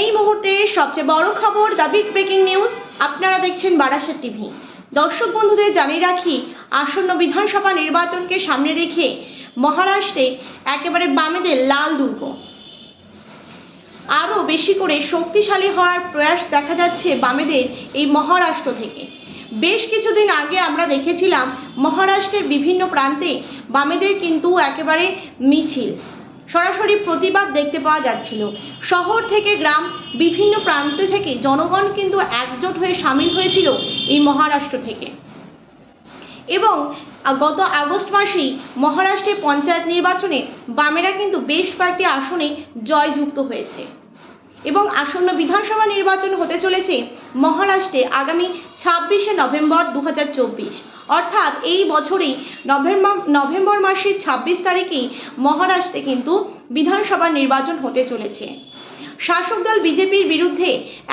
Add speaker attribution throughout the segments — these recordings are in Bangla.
Speaker 1: এই মুহূর্তে সবচেয়ে বড় খবর দ্য বিগ ব্রেকিং নিউজ, আপনারা দেখছেন বারাসাত টিভি। দর্শক বন্ধুদের জানিয়ে রাখি, আসন্ন বিধানসভা নির্বাচনকে সামনে রেখে মহারাষ্ট্রে একেবারে বামেদের লাল দুর্গ। আরও বেশি করে শক্তিশালী হওয়ার প্রয়াস দেখা যাচ্ছে বামেদের এই মহারাষ্ট্র থেকে। বেশ কিছুদিন আগে আমরা দেখেছিলাম, মহারাষ্ট্রের বিভিন্ন প্রান্তে বামেদের কিন্তু একেবারে মিছিল। সরাসরি প্রতিবাদ দেখতে পাওয়া যাচ্ছিল। শহর থেকে গ্রাম, বিভিন্ন প্রান্ত থেকে জনগণ কিন্তু একজোট হয়ে সামিল হয়েছিল এই মহারাষ্ট্র থেকে। এবং গত আগস্ট মাসেই মহারাষ্ট্রের পঞ্চায়েত নির্বাচনে বামেরা কিন্তু বেশ কয়েকটি আসনে জয়যুক্ত হয়েছে। এবং আসন্ন বিধানসভা নির্বাচন হতে চলেছে মহারাষ্ট্রে আগামী ছাব্বিশে নভেম্বর দু হাজার চব্বিশ। অর্থাৎ এই বছরেই নভেম্বর নভেম্বর মাসের ছাব্বিশ তারিখেই মহারাষ্ট্রে কিন্তু বিধানসভা নির্বাচন হতে চলেছে। শাসক দল বিজেপির বিরুদ্ধে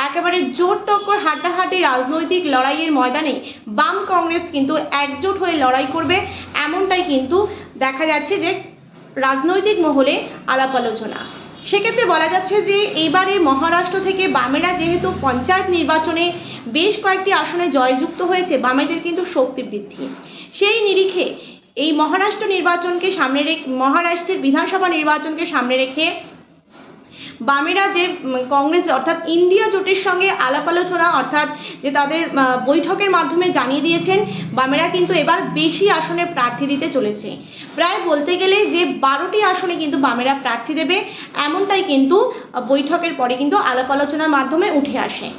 Speaker 1: একেবারে জোর টক্কর হাড্ডাহাড্ডি রাজনৈতিক লড়াইয়ের ময়দানে বাম কংগ্রেস কিন্তু একজোট হয়ে লড়াই করবে, এমনটাই কিন্তু দেখা যাচ্ছে যে রাজনৈতিক মহলে আলাপ আলোচনা। সেক্ষেত্রে বলা যাচ্ছে যে এইবারের মহারাষ্ট্র থেকে বামেরা যেহেতু পঞ্চায়েত নির্বাচনে বেশ কয়েকটি আসনে জয়যুক্ত হয়েছে, বামেদের কিন্তু শক্তি বৃদ্ধি। সেই নিরিখে এই মহারাষ্ট্র নির্বাচনকে সামনে রেখে, মহারাষ্ট্রের বিধানসভা নির্বাচনকে সামনে রেখে বামেরা যে কংগ্রেস অর্থাৎ ইন্ডিয়া জোটের সঙ্গে আলাপ আলোচনা অর্থাৎ যে তাদের বৈঠকের মাধ্যমে জানিয়ে দিয়েছেন, বামেরা কিন্তু এবার বেশি আসনে প্রার্থী দিতে চলেছে। প্রায় বলতে গেলে যে বারোটি আসনে কিন্তু বামেরা প্রার্থী দেবে, এমনটাই কিন্তু বৈঠকের পরে কিন্তু আলাপ আলোচনার মাধ্যমে উঠে আসে।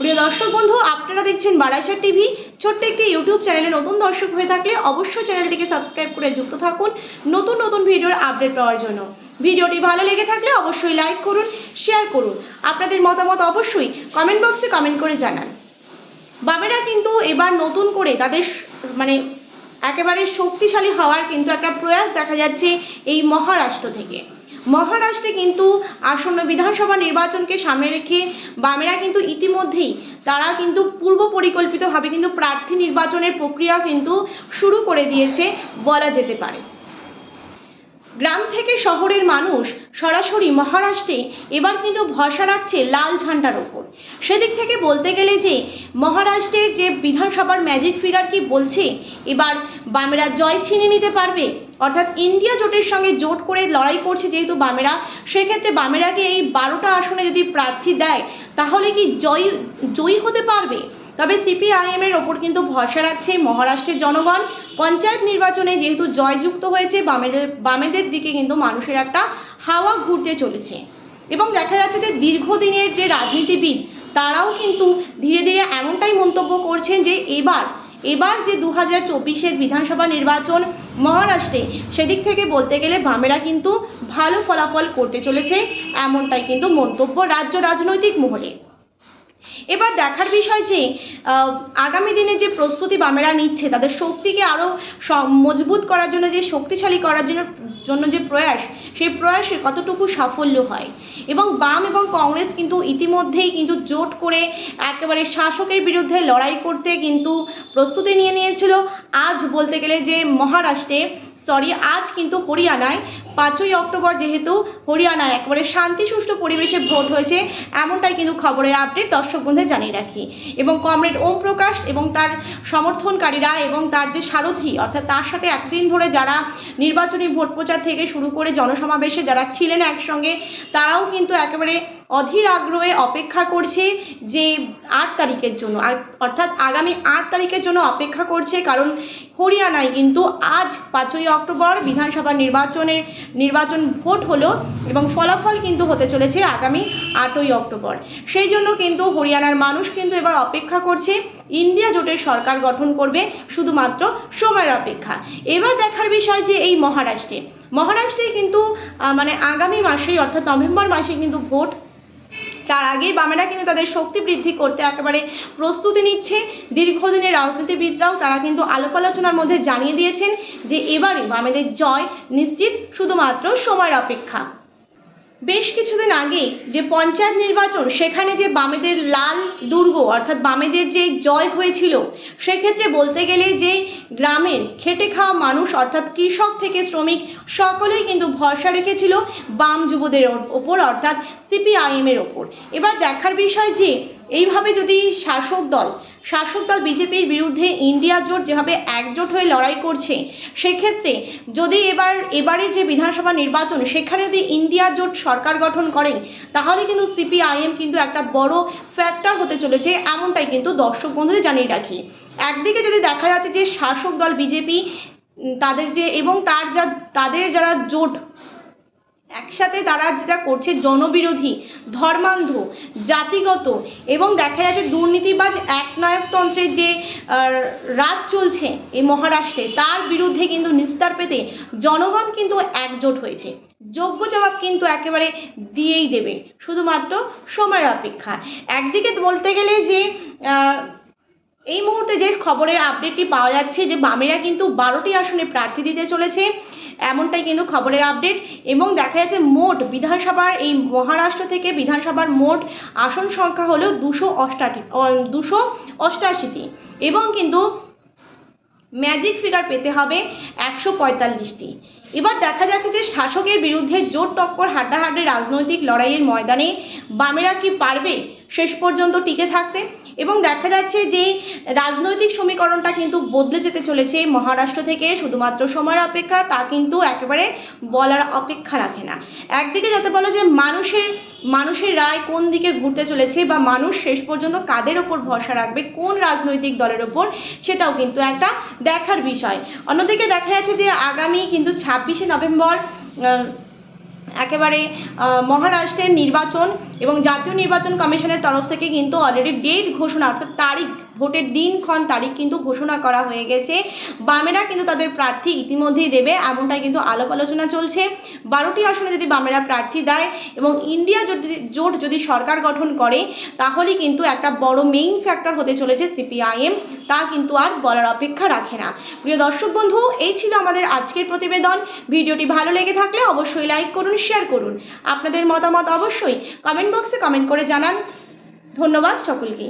Speaker 1: প্রিয় দর্শক বন্ধু, আপনারা দেখছেন বারাসাত টিভি। ছোট্ট একটি ইউটিউব চ্যানেলে নতুন দর্শক হয়ে থাকলে অবশ্যই চ্যানেলটিকে সাবস্ক্রাইব করে যুক্ত থাকুন নতুন নতুন ভিডিওর আপডেট পাওয়ার জন্য। ভিডিওটি ভালো লেগে থাকলে অবশ্যই লাইক করুন, শেয়ার করুন। আপনাদের মতামত অবশ্যই কমেন্ট বক্সে কমেন্ট করে জানান। বামেরা কিন্তু এবার নতুন করে তাদের মানে একেবারে শক্তিশালী হওয়ার কিন্তু একটা প্রয়াস দেখা যাচ্ছে এই মহারাষ্ট্র থেকে। মহারাষ্ট্রে কিন্তু আসন্ন বিধানসভা নির্বাচনকে সামনে রেখে বামেরা কিন্তু ইতিমধ্যেই, তারা কিন্তু পূর্ব পরিকল্পিতভাবে কিন্তু প্রার্থী নির্বাচনের প্রক্রিয়া কিন্তু শুরু করে দিয়েছে বলা যেতে পারে। গ্রাম থেকে শহরের মানুষ সরাসরি মহারাষ্ট্রে এবার কিন্তু ভরসা রাখছে লাল ঝান্ডার ওপর। সেদিক থেকে বলতে গেলে যে মহারাষ্ট্রের যে বিধানসভার ম্যাজিক ফিগার কি বলছে, এবার বামেরা জয় ছিনিয়ে নিতে পারবে। অর্থাৎ ইন্ডিয়া জোটের সঙ্গে জোট করে লড়াই করছে যেহেতু বামেরা, সেক্ষেত্রে বামেরাকে এই বারোটা আসনে যদি প্রার্থী দেয়, তাহলে কি জয়ী জয়ী হতে পারবে? তবে সিপিআইএম এর ওপর কিন্তু ভরসা রাখছে মহারাষ্ট্রের জনগণ। পঞ্চায়েত নির্বাচনে যেহেতু জয়যুক্ত হয়েছে, বামেদের বামেদের দিকে কিন্তু মানুষের একটা হাওয়া ঘুরতে চলেছে। এবং দেখা যাচ্ছে যে দীর্ঘদিনের যে রাজনীতিবিদ, তারাও কিন্তু ধীরে ধীরে এমনটাই মন্তব্য করছেন যে এবার এবার যে দু হাজার চব্বিশের বিধানসভা নির্বাচন মহারাষ্ট্রে, সেদিক থেকে বলতে গেলে বামেরা কিন্তু ভালো ফলাফল করতে চলেছে, এমনটাই কিন্তু মন্তব্য রাজ্য রাজনৈতিক মহলে। এবার দেখার বিষয় যে আগামী দিনে যে প্রস্তুতি বামেরা নিচ্ছে, তাদের শক্তিকে আরও মজবুত করার জন্য যে, শক্তিশালী করার জন্য জন্য যে প্রয়াস, সেই প্রয়াসে কতটুকু সাফল্য হয়? এবং বাম এবং কংগ্রেস কিন্তু ইতিমধ্যেই কিন্তু জোট করে একেবারে শাসকের বিরুদ্ধে লড়াই করতে কিন্তু প্রস্তুতি নিয়ে নিয়েছিল। আজ বলতে গেলে যে, মহারাষ্ট্রে সরি আজ কিন্তু হরিয়ানায় পাঁচই অক্টোবর যেহেতু হরিয়ানায় একেবারে শান্তি সুষ্ঠু পরিবেশে ভোট হয়েছে, এমনটাই কিন্তু খবরের আপডেট দর্শক বন্ধু জানিয়ে রাখি। এবং কমরেড ওম প্রকাশ এবং তার সমর্থনকারীরা এবং তার যে সারথি, অর্থাৎ তার সাথে একদিন ধরে যারা নির্বাচনী ভোট প্রচার থেকে শুরু করে জনসমাবেশে যারা ছিলেন একসঙ্গে, তারাও কিন্তু একেবারে অধীর আগ্রহে অপেক্ষা করছে যে আট তারিখের জন্য অর্থাৎ আগামী আট তারিখের জন্য অপেক্ষা করছে কারণ হরিয়ানায় কিন্তু আজ পাঁচই অক্টোবর বিধানসভা নির্বাচনের, নির্বাচন ভোট হলো এবং ফলাফল কিন্তু হতে চলেছে আগামী আটই অক্টোবর। সেই জন্য কিন্তু হরিয়ানার মানুষ কিন্তু এবার অপেক্ষা করছে, ইন্ডিয়া জোটের সরকার গঠন করবে শুধুমাত্র সময়ের অপেক্ষা। এবার দেখার বিষয় যে এই মহারাষ্ট্রে মহারাষ্ট্রে কিন্তু মানে আগামী মাসেই অর্থাৎ নভেম্বর মাসে কিন্তু ভোট তার আগেই বামেরা কিন্তু তাদের শক্তি বৃদ্ধি করতে একেবারে প্রস্তুতি নিচ্ছে। দীর্ঘদিনের রাজনীতিবিদরাও তারা কিন্তু আলাপ আলোচনার মধ্যে জানিয়ে দিয়েছেন যে এবারে বামেদের জয় নিশ্চিত শুধুমাত্র সময়ের অপেক্ষা। বেশ কিছুদিন আগে যে পঞ্চায়েত নির্বাচন, সেখানে যে বামেদের লাল দুর্গ, অর্থাৎ বামেদের যে জয় হয়েছিল, সেক্ষেত্রে বলতে গেলে যে গ্রামের খেটে খাওয়া মানুষ, অর্থাৎ কৃষক থেকে শ্রমিক, সকলেই কিন্তু ভরসা রেখেছিল বাম যুবদের ওপর, অর্থাৎ সিপিআইএমের ওপর। এবার দেখার বিষয় যে, এইভাবে যদি শাসক দল শাসক দল বিজেপির বিরুদ্ধে ইন্ডিয়া জোট যেভাবে একজোট হয়ে লড়াই করছে, সেক্ষেত্রে যদি এবার এবারে যে বিধানসভা নির্বাচন, সেখানে যদি ইন্ডিয়া জোট সরকার গঠন করে, তাহলে কিন্তু সিপিআইএম কিন্তু একটা বড় ফ্যাক্টর হতে চলেছে, এমনটাই কিন্তু দর্শক বন্ধুদের জানিয়ে রাখি। একদিকে যদি দেখা যাচ্ছে যে শাসক দল বিজেপি তাদের যে, এবং তার যা, তাদের যারা জোট একসাথে তারা যেটা করছে, জনবিরোধী, ধর্মান্ধ, জাতিগত এবং দেখা যাচ্ছে দুর্নীতিবাজ একনায়কতন্ত্রের যে রাজ চলছে এই মহারাষ্ট্রে, তার বিরুদ্ধে কিন্তু নিস্তার পেতে জনগণ কিন্তু একজোট হয়েছে। যোগ্য জবাব কিন্তু একেবারে দিয়েই দেবে, শুধুমাত্র সময়ের অপেক্ষা। একদিকে বলতে গেলে যে এই মুহূর্তে যে খবরের আপডেটটি পাওয়া যাচ্ছে যে বামেরা কিন্তু বারোটি আসনে প্রার্থী দিতে চলেছে। এমনটাই কিন্তু খবরের আপডেট এবং দেখা যাচ্ছে মোট বিধানসভার এই মহারাষ্ট্র থেকে বিধানসভার মোট আসন সংখ্যা হলো দুশো অষ্টাটি দুশো অষ্টাশিটি এবং কিন্তু ম্যাজিক ফিগার পেতে হবে একশো পঁয়তাল্লিশটি। এবার দেখা যাচ্ছে যে শাসকের বিরুদ্ধে জোর টক্কর হাড্ডাহাড্ডি রাজনৈতিক লড়াইয়ের ময়দানে বামেরা কি পারবে? শেষ পর্যন্ত টিকে থাকতে এবং দেখা যাচ্ছে যে রাজনৈতিক সমীকরণটা কিন্তু বদলে যেতে চলেছে মহারাষ্ট্র থেকে, শুধুমাত্র সময়ের অপেক্ষা, তা কিন্তু একেবারে বলার অপেক্ষা রাখে না। একদিকে যাতে বলো যে মানুষের মানুষের রায় কোন দিকে ঘুরতে চলেছে বা মানুষ শেষ পর্যন্ত কাদের ওপর ভরসা রাখবে, কোন রাজনৈতিক দলের ওপর, সেটাও কিন্তু একটা দেখার বিষয়। অন্যদিকে দেখা যাচ্ছে যে আগামী কিন্তু ছাব্বিশে নভেম্বর একেবারে মহারাষ্ট্রের নির্বাচন এবং জাতীয় নির্বাচন কমিশনের তরফ থেকে কিন্তু অলরেডি ডেট ঘোষণা, অর্থাৎ তারিখ, ভোটের দিনক্ষণ তারিখ কিন্তু ঘোষণা করা হয়ে গেছে। বামেরা কিন্তু তাদের প্রার্থী ইতিমধ্যেই দেবে, এমনটাই কিন্তু আলাপ আলোচনা চলছে। বারোটি আসনে যদি বামেরা প্রার্থী দেয় এবং ইন্ডিয়া জোট যদি সরকার গঠন করে তাহলে কিন্তু একটা বড় মেইন ফ্যাক্টর হতে চলেছে সিপিআইএম। তা কিন্তু আর বলার অপেক্ষা রাখে না। প্রিয় দর্শক বন্ধু, এই ছিল আমাদের আজকের প্রতিবেদন। ভিডিওটি ভালো লেগে থাকলে অবশ্যই লাইক করুন শেয়ার করুন। আপনাদের মতামত অবশ্যই কমেন্ট বক্সে কমেন্ট করে জানান। ধন্যবাদ সকলকে।